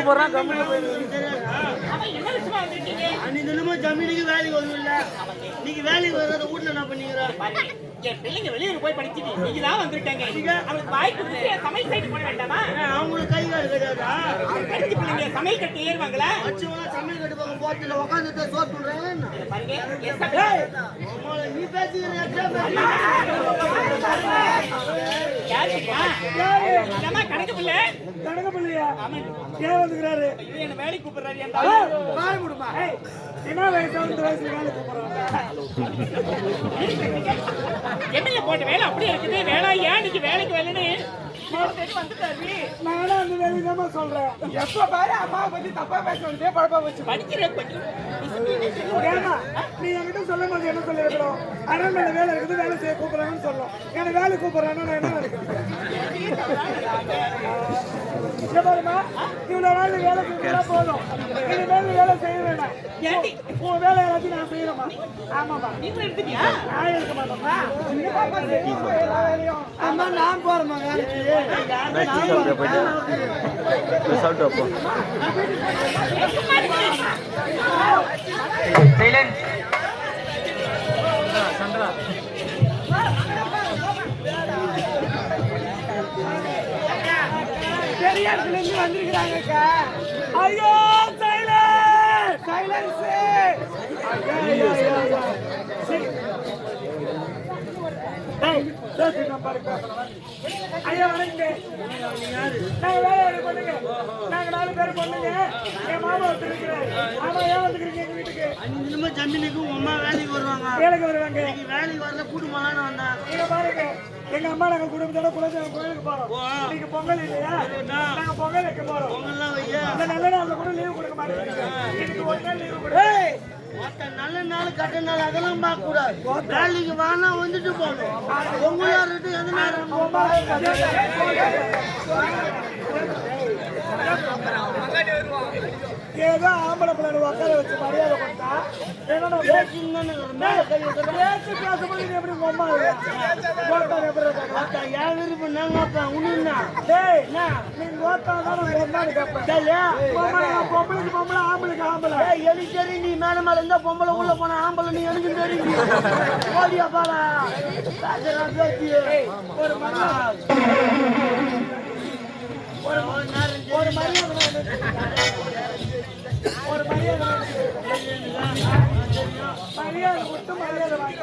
Company தினமும் ஜமீனுக்கு வேலைக்கு வருவில்ல நீங்க வேலைக்கு வர்றத வீட்டுல என்ன பண்ணீங்க பாருங்க, என் பிள்ளைங்க வெளியூர் போய் படிச்சுட்டு நீங்க தான் வந்திருக்காங்க அவளுக்கு வாய் கொடுத்து என் சமையல் சைடு போட வேண்டாமா? அவங்களுக்கு கை கால் கிடையாதா? படிச்ச பிள்ளைங்க சமையல் கட்டு ஏறுவாங்களா? சமையல் கட்டு பக்கம் போட்டுல உட்காந்துட்டு நீ? என்னம்மா கணக்கு பிள்ளை? கணக்கு பிள்ளையா? ஆமா. ஏன் வந்துக்கிறாரு? என்னை வேலைக்கு கூப்பிடுறாரு. பாரு கொடுமா. எம்எல்ஏ போட்ட வேலை அப்படியே இருக்குது. வேலை ஏன் இன்னைக்கு வேலைக்கு வரலன்னு? மூணு பேர் வந்துட்டாரு நானும் அந்த வேலைக்கு தான் சொல்றேன் எப்ப பாரு அம்மாவை பத்தி தப்பா பேசுறதே பழப்பா வச்சு படிக்கிற கொஞ்சம் ஏமா நீ என்கிட்ட சொல்லும் போது என்ன சொல்லிருக்கிறோம் அரண்மனை வேலை இருக்குது வேலை செய்ய கூப்பிடுறாங்கன்னு சொல்லலாம் எனக்கு வேலை கூப்பிடுறாங்கன்னா நான் என்ன நினைக்கிறேன் இங்க பாருமா இவ்வளவு நாள் வேலை செஞ்சா போதும். இனிமேல் வேலை செய்ய வேண்டாம் ஏண்டி? உன் வேலை எல்லாத்தையும் நான் செய்யறேமா ஆமாப்பா நீங்களும் எடுத்துட்டியா? நான் இருக்க மாட்டோமா அம்மா நான் போறேம்மா வேலைக்கு. சாப்பிட்டு அப்போ. பெரியார்ல இருந்து வந்திருக்கிறாங்கக்கா. ஐயோ சைலன்ஸ். சைலன்ஸ் ஐயோ வணக்கம் நாங்க நாலு பேர் பொண்ணுங்க. என் மாமா ஒருத்தர் இருக்கிறாரு. ஆமா ஏன் வந்துக்கிறீங்க எங்க வீட்டுக்கு? இன்னுமே ஜமீனுக்கு உங்க அம்மா வேலைக்கு வருவாங்க. வேலைக்கு வருவாங்க. இன்னைக்கு வேலைக்கு வரல கூட்டுமாலான்னு வந்தேன். இங்க பாருங்க. எங்க அம்மா நாங்க குடும்பத்தோட குலதெய்வம் கோயிலுக்கு போறோம். இன்னைக்கு பொங்கல் இல்லையா? நாங்க பொங்கல் வைக்க போறோம் இந்த நல்ல நாள்ல கூட லீவு கொடுக்க மாட்டேங்கிறீங்க. இன்னைக்கு ஒரு நாள் லீவு மத்த நல்ல நாள் கட்ட நாள் அதெல்லாம் பார்க்க கூடாது வேலைக்கு வானா வந்துட்டு போகணும். பொங்கலா எந்த நேரம்? ஏதோ ஆம்பளை பிள்ளை உட்கார வச்சு மரியாதை கொடுத்தா என்னோட பேச்சு? பேசும்போது எப்படி அம்மா ஓட்டார் எப்படி இருக்காங்க? என் விருப்பம் நாங்க அப்ப உண்மைன்னா டேய் நீ ஓட்டா தான் உங்க அம்மான்னு கேட்பேன் பொம்பளை பொம்பளைக்கு பொம்பளை ஆம்பளைக்கு ஆம்பளை. எனக்கு தெரியும் நீ மேல மேல இருந்தா பொம்பளை உள்ள போன ஆம்பளை நீ எனக்கு ஓடியா பாலா ஒரு மரியாதை. ஒரு ஒரு மரியாதை ஒரு மரியாதை. மரியாதை விட்டு மரியாதை வாங்கி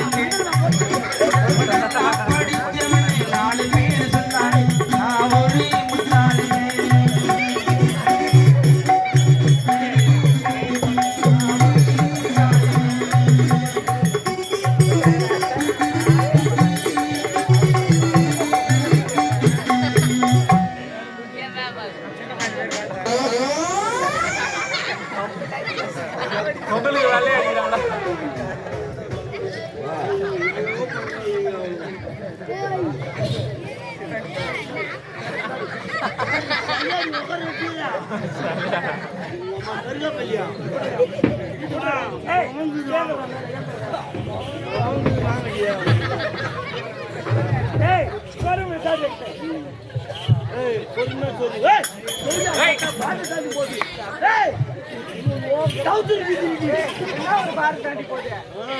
Yeah.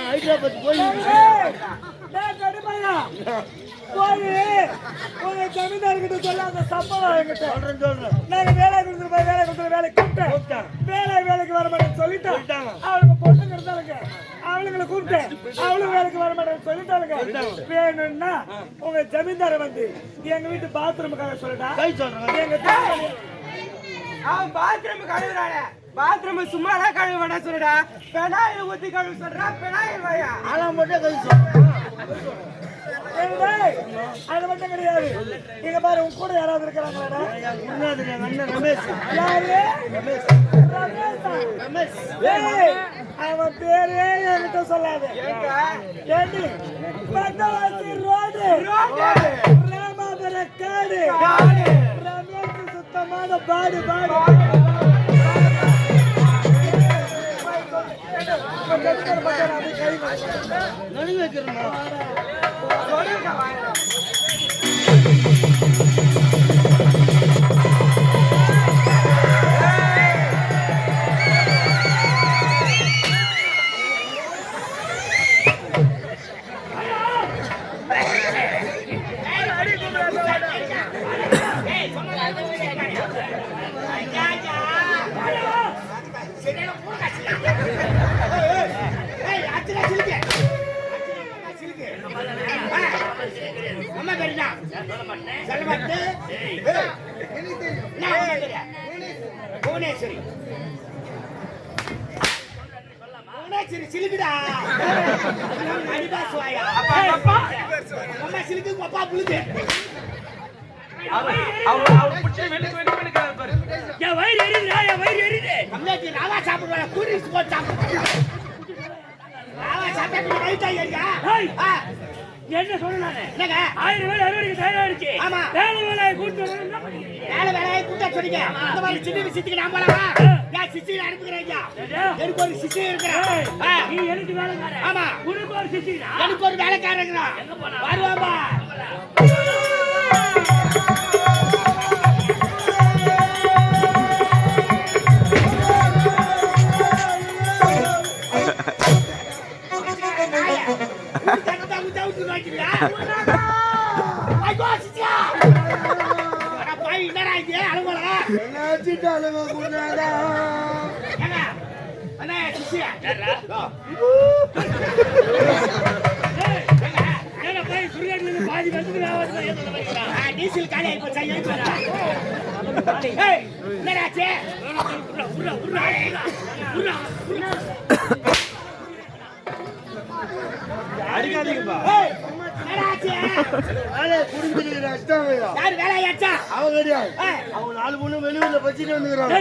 ஹைதராபாத் போய் போய் ஜமீன்தார்கிட்ட சொல்ல சம்பளம் என்கிட்ட. சொல்றேன் சொல்றேன் நாங்க வேலை கொடுத்துட்டு வேலை வேலை கூப்பிட்டேன். வேலை வேலைக்கு வர மாட்டேன்னு சொல்லிட்டேன். அவனுக்கு பொண்ணுங்க இருந்தாளுங்க. அவளுங்களை கூப்பிட்டேன். அவளும் வேலைக்கு வர மாட்டேன்னு சொல்லிட்டாளுங்க. வேணும்னா உங்க ஜமீன்தாரை வந்து எங்க வீட்டு பாத்ரூமுக்காக சொல்லட்டா? எங்க அவன் பாத்ரூம் கழுவுறானே. பாத்ரூம் சும்மா கழுவ வேணாம் சொல்லுடா. பெனாயில் ஊத்தி கழுவு சொல்றா. பெனாயில் வாயா. ஆனா மட்டும் கை சொல்றேன். ஏய், அது மட்டும் கிடையாது. இங்க பாரு உன் கூட யாராவது அண்ணன் ரமேஷ். யாரு? ரமேஷ். ரமேஷா? ரமேஷ். அவன் பேரே என்கிட்ட சொல்லாத. ஏண்டி? பத்தவாசி ரோடு. ராமாபுர காடு. ரமேஷ் சுத்தமான பாடு பாடு. நடுவு வைக்கிறேன் உங்க அப்பா புழுது பாரு என் வயிறு எரியுதுடா, என் வயிறு எரியுது. கம்மியாச்சு, ராவா சாப்பிடுவா, கூல் ட்ரிங்க்ஸ் போட்டு சாப்பிடு. ராவா சாப்பிட்டா? ஆ. என்ன? என்னங்க? ஆயிரம் வேலை அறுவடைக்கு தயாராகிடுச்சு. ஆமா. வேலை வேலையை கூட்டிட்டு வரணும்? வேலை வேலையை கூட்டா சொன்னீங்க. இந்த மாதிரி சின்ன விஷயத்துக்கு நான் போலாமா? ஏன் சிசியை அனுப்புகிறேன் ஐயா? எனக்கு ஒரு சிசி இருக்கிறான். நீ எனக்கு வேலைக்காரன். ஆமா. உனக்கு ஒரு சிசிடா. எனக்கு ஒரு வேலைக்காரங்க வருவாமா என்னடா இது அலுவலா என்ன வச்சுட்டாலுங்க குருநாதா ஏங்க அண்ணா சிசியா ஏய், ஏன்னா போய் சுடுகாட்டுல இருந்து பாதி. ஆ, டீசல் காலி ஆகி போச்சா ஏன் போறா? ஏய், என்னடா ஆச்சு? உர்ரா, உர்ரா, உர்ரா, உர்ரா, அவங்க நாலு பொண்ணு வெளியூர்ல வச்சுட்டு வந்துக்கிறாங்க?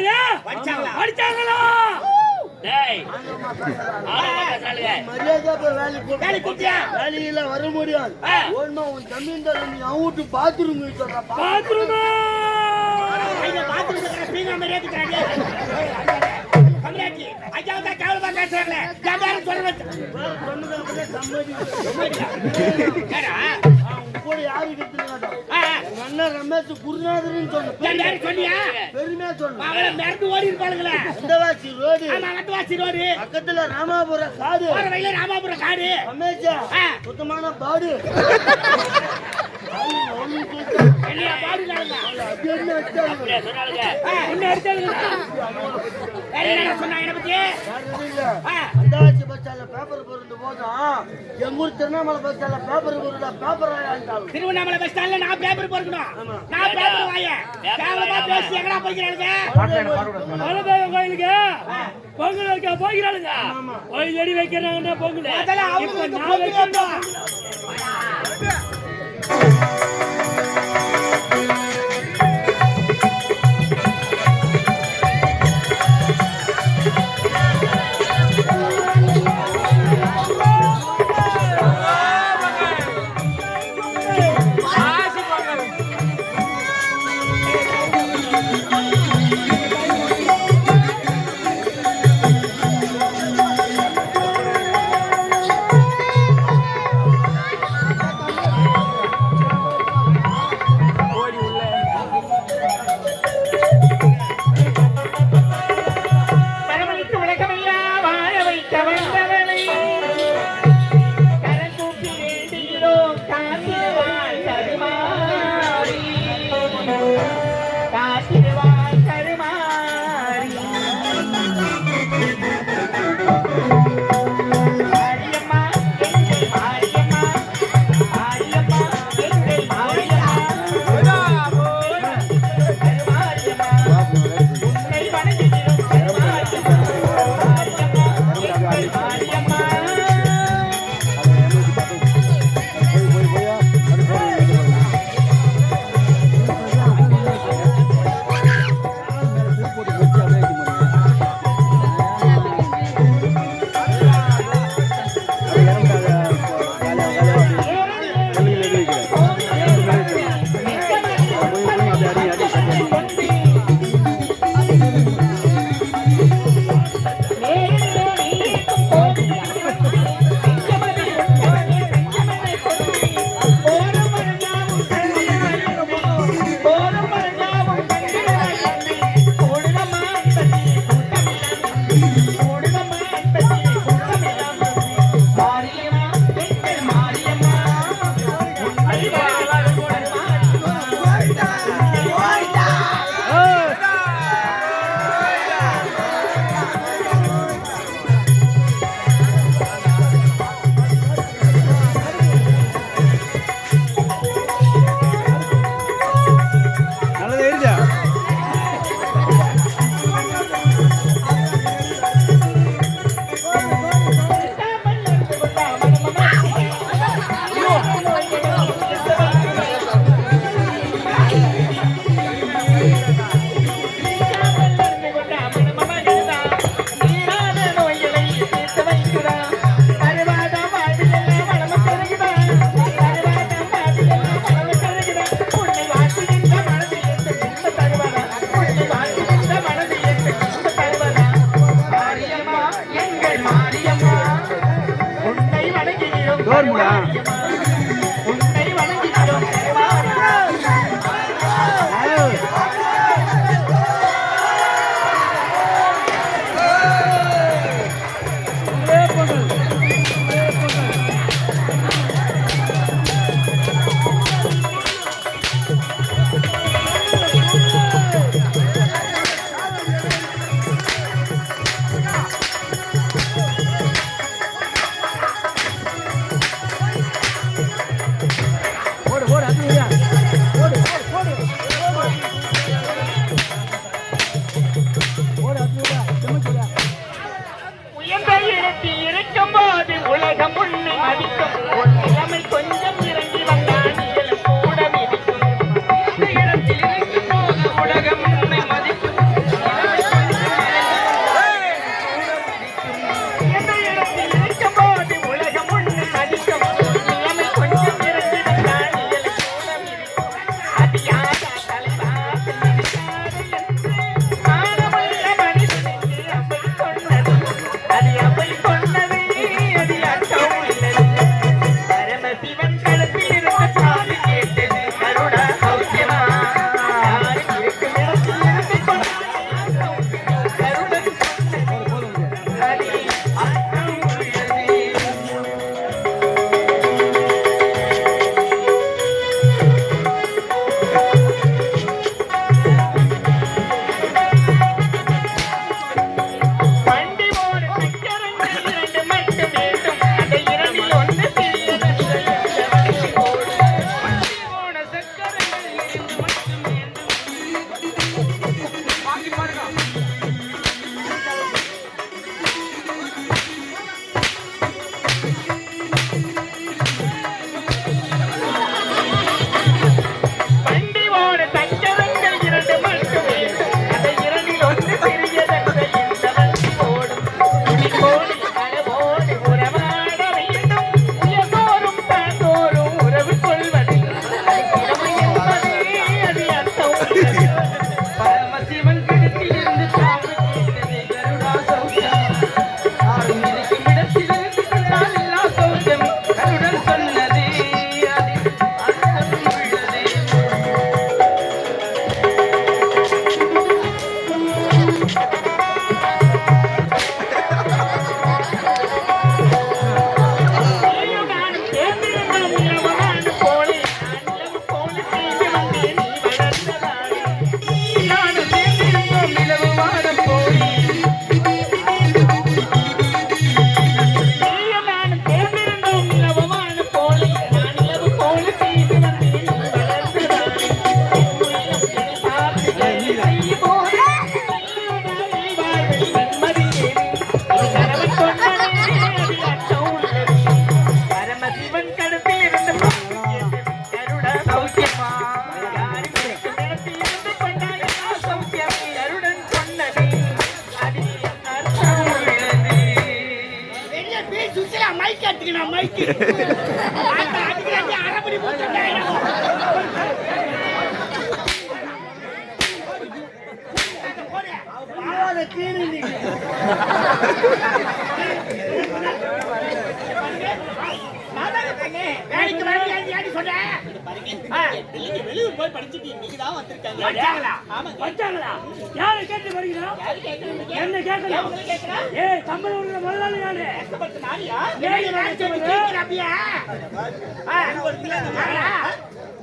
வேலையில வர முடியாது. உன் ஜமீன்தார் நீ அவன் வீட்டு பாத்ரூம் சொல்றா. பாத்ரூமா? ஐயா, கம்மியாச்சு. ஐயாவை தான் கேவலமா பேசுறாங்களே. என் பேரை சொல்ல? கூட யாரு அண்ணன் ரமேஷ் குருநாதர்னு என் சொன்ன பேரை சொன்னியா? பெருமையா சொன்ன அவளை மிரண்டு ஓடி இருப்பாளுங்களே. அந்தவாசி ரோடு ஆமா, வட்டுவாசி ரோடு. பக்கத்துல ராமாபுரம் காடு போற வழியில ராமாபுரம் காடு. ரமேஷா ஆ. சுத்தமான பாடு என்னையா பாடுறாளுங்க? அது என்ன அடிச்சாங்க? அந்தாச்சி பஸ் ஸ்டாண்ட்ல பேப்பர் போறது போதும். எங்க ஊர் திருவண்ணாமலை பஸ் ஸ்டாண்ட்ல பேப்பர் பேப்பர் திருவண்ணாமலை பஸ் ஸ்டாண்ட்ல நான் பேப்பர் பொறுக்கணும் நான் பேப்பர் கேவலமா பேசி எங்கடா போய்க்கிறானுங்க மலைதேவ கோயிலுக்கு பொங்கல் வைக்க போகிறாளுங்க போய் வெடி வைக்கிறாங்கன்னா பொங்கல் அதெல்லாம் இப்ப அவங்களுக்கு நான் வைக்கிறேன். 结 மைக் எடுத்துக்கணும் மைக் அடிக்கிறாங்க வேலைக்கு வேலைக்கு சொல்றேன் வெளியூர் போய் படிச்சுட்டு இன்னைக்கு தான் வந்திருக்காங்க. வச்சாங்களா? வச்சாங்களா? யாரை கேட்டு வருகிறா என்ன கேட்கலாம் ஏய் தமிழ் உள்ள முதலாளி யாரு?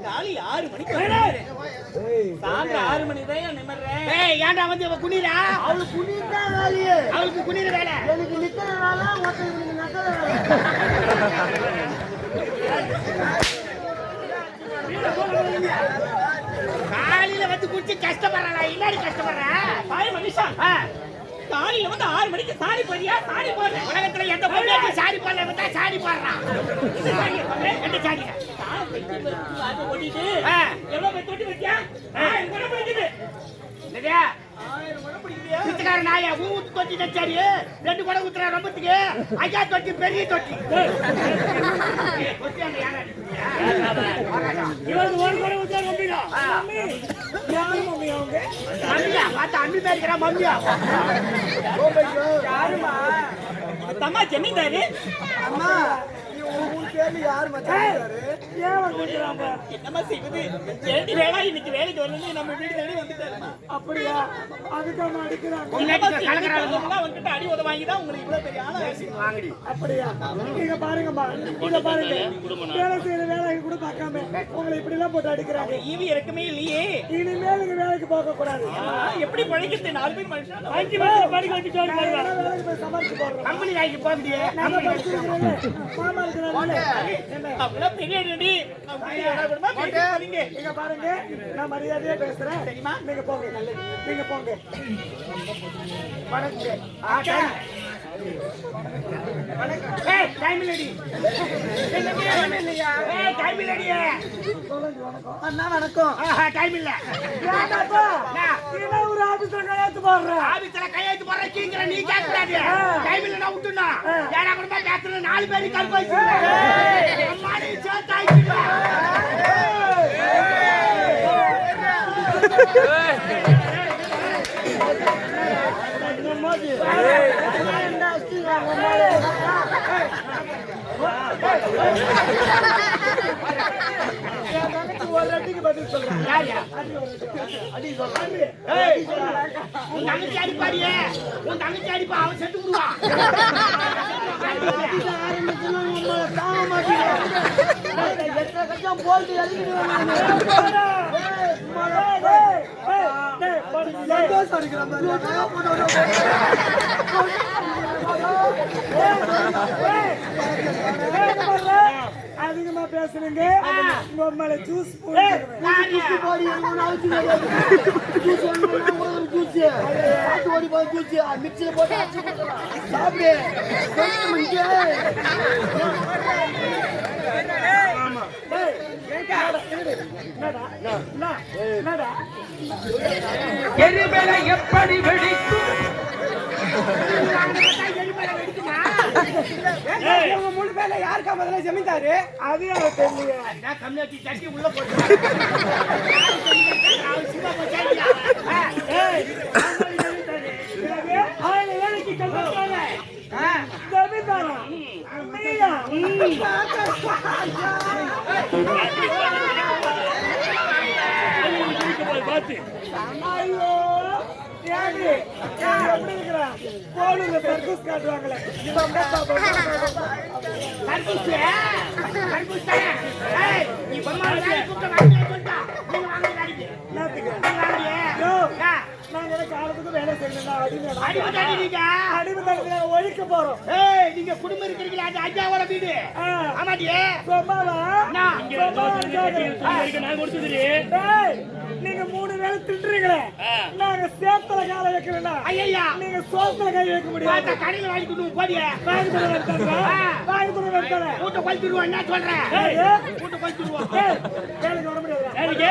நாளை ஆறு மணிக்கு சாயந்தரம் ஆறு மணி தான் நிமிடுறேன் ஏய் ஏன்டா வந்து குனிரா அவளுக்கு குனிந்தா வேலையே அவளுக்கு குனிர வேலை. எனக்கு நிக்கிற வேலை ஒருத்தருக்கு நக்கற வேலை. காலையில வந்து குடிச்சு கஷ்டப்படுறா இல்லாடி கஷ்டப்படுறா? சாய் மனுஷா. காலையில வந்து ஆறு மணிக்கு சாணி போறியா சாணி போடுற. உலகத்துல எந்த பொண்ணு சாரி போடுறவன் தான் சாரி போடுறான். எந்த சாரி ரெண்டு குடம் ஊத்துறா ரொம்பத்துக்கு. ஐயா தொட்டி பெரிய தொட்டி ஏய், தொட்டி அந்த யாரா அடிக்கிறீங்க? இவன் ஒரு நம்பினா மம்மியா பார்த்தா அம்மி மாதிரி இருக்கிறா மம்மியா? யாருமா? தம்மா ஜமீன்தாரு. அம்மா. கேள்வி யார் மச்சான் ஏன் வந்துக்கிறான் என்னம்மா செய்வது? ஏடி வேளா இன்னைக்கு வேலைக்கு வரணும்னு நம்ம வீடு தேடி வந்துட்டாருமா அப்படியா? அதுக்காக அடிக்கிறாங்க. செய்வது? அவங்கெல்லாம் வந்துட்டு அடி உத வாங்கி தான் உங்களுக்கு இவ்வளவு பெரிய ஆளா ஆச்சு. அப்படியா? நீங்க பாருங்கம்மா. நீங்க பாருங்க. வேலை செய்யற வேலைக்கு கூட பார்க்காம உங்களை இப்படி எல்லாம் போட்டு அடிக்கிறாங்க. ஈவி இறக்கமே இல்லையே. இனிமேல் நீங்க வேலைக்கு போக கூடாது எப்படி பழைக்கிறது நாலு பேர் மனுஷன்? பேர் படிக்க வச்சு சமாளிச்சு போடுறோம். கம்பெனி வேலைக்கு போக முடியாது மாமா இருக்கிற வாங்கினாரு என்ன அப்படிலாம் பெரிய ரெடி நீங்க பாருங்க. நான் மரியாதையா பேசுறேன் தெரியுமா நீங்க போங்க நீங்க போங்க வணக்கம் அண்ணா வணக்கம். டைம் இல்ல. ஒரு ஆபீஸ்ல கையெழுத்து போடுற? ஆபீஸ்ல கையெழுத்து கீங்கற நீ கூடாது டைம் இல்ல நான் விட்டுனா ஏடா கூட கேட்கற நாலு பேருக்கு கருப்பு வச்சு அம்மாடி சேத்தாயிடுவா ஒரு ரெட்டிக்கு பதில் சொல்றேன் யாரியா ஏய் உன் தங்கச்சி அடிப்பாடியே உன் தங்கச்சி அடிப்பா அவன் செத்து விடுவான் எத்தனை கட்டம் போல்ட்டு இறங்கிடுவேன் அதிகமா பேசுறீங்க. உங்க மேல ஜூஸ் யாரியா போடி. ஜூஸ் ஜூஸ் ஓடி போய் ஜூஸ் மிக்சியில் போட்டு. சாப்பிடு. எரிமலை எப்படி வெடிக்கும். உங்க மூணு பேர்ல யாருக்கா முதல்ல ஜமீன்தாரு? அது எனக்கு தெரியல கம்யூனிட்டி தட்டி உள்ள போட்டு வேலைக்கு ஜமீன்தாரா? போலீஸ்ல circus காட்டுவாங்களே. ஒழிக்க போறோம் நீங்க குடும்பம் இருக்கிறீங்களா அது ஐயாவோட வீடு ஆமாடியே சும்மாவா? நான் சும்மா திட்டுறீங்களே நாங்க சேத்துல கால வைக்கிறோம்னா ஐயா நீங்க சோத்துல கை வைக்க முடியாது கடையில் வாங்கி போடியே. கூட்ட கொளுத்துருவோம் என்ன சொல்றேன் கூட்ட கொளுத்துருவோம் ஏய், வேலைக்கு வர முடியாது வேலைக்கு